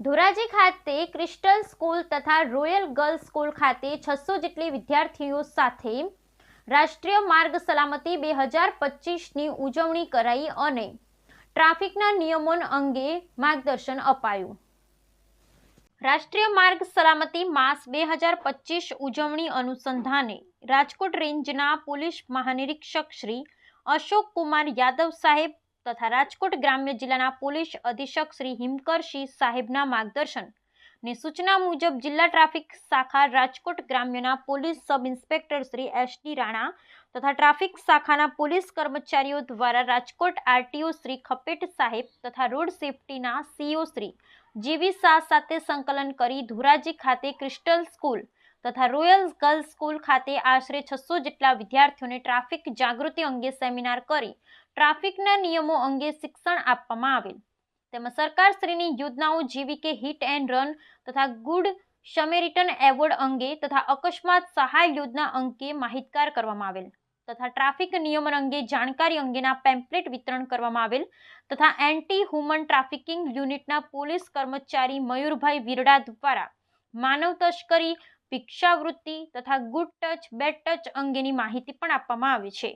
ધોરાજી ખાતે crystal school તથા royal girls school ખાતે છસો જેટલી વિદ્યાર્થીઓ સાથે રાષ્ટ્રીય માર્ગ સલામતી બે હજાર પચીસની ઉજવણી કરાઈ અને ટ્રાફિકના નિયમો અંગે માર્ગદર્શન અપાયું. રાષ્ટ્રીય માર્ગ સલામતી માસ બે હજાર પચીસ ઉજવણી અનુસંધાને રાજકોટ રેન્જના પોલીસ મહાનિરીક્ષક શ્રી અશોક કુમાર યાદવ સાહેબ તથા રાજકોટ ગ્રામ્ય જિલ્લાના પોલીસ અધિક્ષક શ્રી હિમકરસિંહ સાહેબના માર્ગદર્શનની સૂચના મુજબ જિલ્લા ટ્રાફિક શાખા Rajkot ગ્રામ્યના police sub inspector Shri S D Rana તથા ટ્રાફિક શાખાના પોલીસ કર્મચારીઓ દ્વારા રાજકોટ આરટીઓ શ્રી ખપેટ સાહેબ તથા રોડ સેફટીના સીઓ શ્રી જીવી શાહ સાથે સંકલન કરી ધોરાજી ખાતે ક્રિસ્ટલ સ્કૂલ તથા રોયલ ગર્લ્સ સ્કૂલ ખાતે આશરે છસો જેટલા વિદ્યાર્થીઓને ટ્રાફિક જાગૃતિ અંગે સેમિનાર કરી ટ્રાફિકના નિયમો અંગે શિક્ષણ આપવામાં આવેલ. તેમજ સરકારશ્રીની યોજનાઓ જેવી કે હિટ એન્ડ રન તથા ગુડ સમેરિટન એવોર્ડ અંગે તથા અકસ્માત સહાય યોજના અંગે માહિતગાર કરવામાં આવેલ તથા ટ્રાફિક નિયમન અંગે જાણકારી અંગેના પેમ્પલેટ વિતરણ કરવામાં આવેલ તથા એન્ટી હુમન ટ્રાફિકિંગ યુનિટના પોલીસ કર્મચારી મયુરભાઈ વિરડા દ્વારા માનવ તસ્કરી ભિક્ષાવૃત્તિ તથા ગુડ ટચ બેડ ટચ અંગેની માહિતી પણ આપવામાં આવી છે.